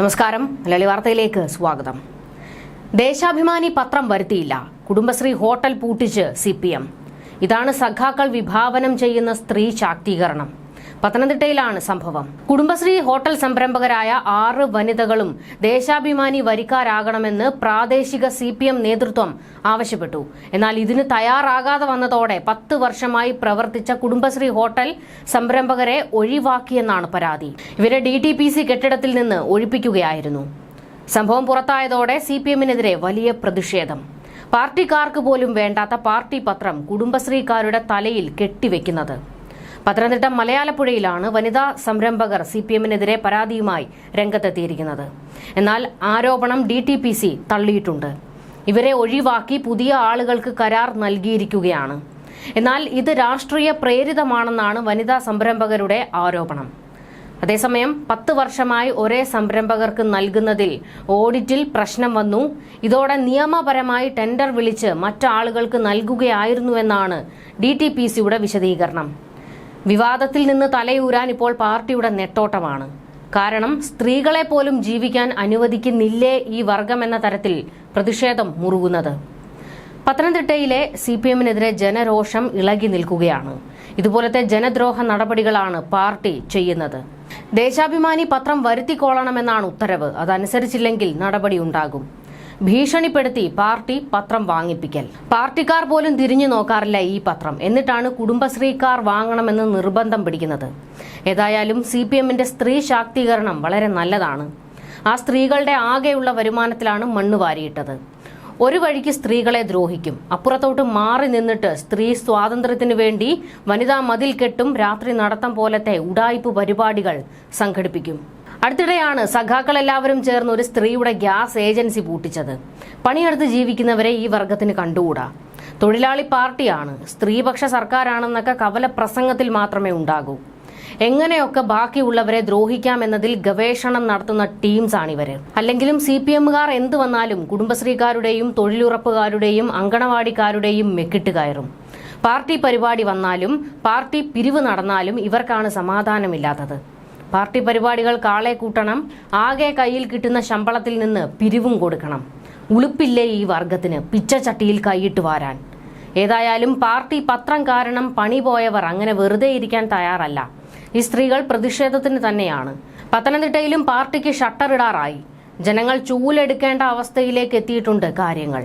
നമസ്കാരം. മലയാളി വാർത്തയിലേക്ക് സ്വാഗതം. ദേശാഭിമാനി പത്രം വരുത്തിയില്ല. കുടുംബശ്രീ ഹോട്ടൽ പൂട്ടിച്ച് സി ഇതാണ് സഖാക്കൾ വിഭാവനം ചെയ്യുന്ന സ്ത്രീ ശാക്തീകരണം. പത്തനംതിട്ടയിലാണ് സംഭവം. കുടുംബശ്രീ ഹോട്ടൽ സംരംഭകരായ ആറ് വനിതകളും ദേശാഭിമാനി വരിക്കാരാകണമെന്ന് പ്രാദേശിക സി നേതൃത്വം ആവശ്യപ്പെട്ടു. എന്നാൽ ഇതിന് തയ്യാറാകാതെ വന്നതോടെ പത്ത് വർഷമായി പ്രവർത്തിച്ച കുടുംബശ്രീ ഹോട്ടൽ സംരംഭകരെ ഒഴിവാക്കിയെന്നാണ് പരാതി. ഇവരെ ഡി കെട്ടിടത്തിൽ നിന്ന് ഒഴിപ്പിക്കുകയായിരുന്നു. സംഭവം പുറത്തായതോടെ സി പി എമ്മിനെതിരെ വലിയ പ്രതിഷേധം. പാർട്ടിക്കാർക്ക് പോലും വേണ്ടാത്ത പാർട്ടി പത്രം കുടുംബശ്രീക്കാരുടെ തലയിൽ കെട്ടിവെക്കുന്നത്. പത്തനംതിട്ട മലയാളപ്പുഴയിലാണ് വനിതാ സംരംഭകർ സി പി എമ്മിനെതിരെ പരാതിയുമായി രംഗത്തെത്തിയിരിക്കുന്നത്. എന്നാൽ ആരോപണം ഡി ടി പി സി തള്ളിയിട്ടുണ്ട്. ഇവരെ ഒഴിവാക്കി പുതിയ ആളുകൾക്ക് കരാർ നൽകിയിരിക്കുകയാണ്. എന്നാൽ ഇത് രാഷ്ട്രീയ പ്രേരിതമാണെന്നാണ് വനിതാ സംരംഭകരുടെ ആരോപണം. അതേസമയം പത്ത് വർഷമായി ഒരേ സംരംഭകർക്ക് നൽകുന്നതിൽ ഓഡിറ്റിൽ പ്രശ്നം വന്നു. ഇതോടെ നിയമപരമായി ടെൻഡർ വിളിച്ച് മറ്റാളുകൾക്ക് നൽകുകയായിരുന്നുവെന്നാണ് ഡി ടി പി സിയുടെ വിശദീകരണം. വിവാദത്തിൽ നിന്ന് തലയൂരാൻ ഇപ്പോൾ പാർട്ടിയുടെ നെട്ടോട്ടമാണ്. കാരണം സ്ത്രീകളെ പോലും ജീവിക്കാൻ അനുവദിക്കുന്നില്ലേ ഈ വർഗം എന്ന തരത്തിൽ പ്രതിഷേധം മുറുകുന്നത്. പത്തനംതിട്ടയിലെ സി പി എമ്മിനെതിരെ ജനരോഷം ഇളകി നിൽക്കുകയാണ്. ഇതുപോലത്തെ ജനദ്രോഹ നടപടികളാണ് പാർട്ടി ചെയ്യുന്നത്. ദേശാഭിമാനി പത്രം വരുത്തിക്കോളണമെന്നാണ് ഉത്തരവ്. അതനുസരിച്ചില്ലെങ്കിൽ നടപടി ഉണ്ടാകും. ഭീഷണിപ്പെടുത്തി പാർട്ടി പത്രം വാങ്ങിപ്പിക്കൽ. പാർട്ടിക്കാർ പോലും തിരിഞ്ഞു നോക്കാറില്ല ഈ പത്രം. എന്നിട്ടാണ് കുടുംബശ്രീക്കാർ വാങ്ങണമെന്ന് നിർബന്ധം പിടിക്കുന്നത്. ഏതായാലും സി പി എമ്മിന്റെ സ്ത്രീ ശാക്തീകരണം വളരെ നല്ലതാണ്. ആ സ്ത്രീകളുടെ ആകെയുള്ള വരുമാനത്തിലാണ് മണ്ണ് വാരിയിട്ടത്. ഒരു വഴിക്ക് സ്ത്രീകളെ ദ്രോഹിക്കും. അപ്പുറത്തോട്ട് മാറി നിന്നിട്ട് സ്ത്രീ സ്വാതന്ത്ര്യത്തിനു വേണ്ടി വനിതാ മതിൽ കെട്ടും രാത്രി നടത്തം പോലത്തെ ഉടായ്പ പരിപാടികൾ സംഘടിപ്പിക്കും. അടുത്തിടെയാണ് സഖാക്കൾ എല്ലാവരും ചേർന്ന് ഒരു സ്ത്രീയുടെ ഗ്യാസ് ഏജൻസി പൂട്ടിച്ചത്. പണിയെടുത്ത് ജീവിക്കുന്നവരെ ഈ വർഗത്തിന് കണ്ടുകൂടാ. തൊഴിലാളി പാർട്ടിയാണ്. സ്ത്രീപക്ഷ സർക്കാരാണെന്നൊക്കെ കവല പ്രസംഗത്തിൽ മാത്രമേ ഉണ്ടാകൂ. എങ്ങനെയൊക്കെ ബാക്കിയുള്ളവരെ ദ്രോഹിക്കാമെന്നതിൽ ഗവേഷണം നടത്തുന്ന ടീംസ് ഇവർ അല്ലെങ്കിലും സി പി എമ്മുകാർ എന്ത് വന്നാലും കുടുംബശ്രീക്കാരുടെയും തൊഴിലുറപ്പുകാരുടെയും അങ്കണവാടിക്കാരുടെയും മെക്കിട്ട് കയറും. പാർട്ടി പരിപാടി വന്നാലും പാർട്ടി പിരിവ് നടന്നാലും ഇവർക്കാണ് സമാധാനമില്ലാത്തത്. പാർട്ടി പരിപാടികൾ കാളെ കൂട്ടണം ആകെ കയ്യിൽ കിട്ടുന്ന ശമ്പളത്തിൽ നിന്ന് പിരിവും കൊടുക്കണം. ഉളുപ്പില്ലേ ഈ വർഗത്തിന് പിച്ചച്ചട്ടിയിൽ കൈയിട്ട് വാരാൻ. ഏതായാലും പാർട്ടി പത്രം കാരണം പണി പോയവർ അങ്ങനെ വെറുതെ ഇരിക്കാൻ തയ്യാറല്ല. ഈ സ്ത്രീകൾ പ്രതിഷേധത്തിന് തന്നെയാണ്. പത്തനംതിട്ടയിലും പാർട്ടിക്ക് ഷട്ടറിടാറായി ജനങ്ങൾ ചൂലെടുക്കേണ്ട അവസ്ഥയിലേക്ക് എത്തിയിട്ടുണ്ട് കാര്യങ്ങൾ.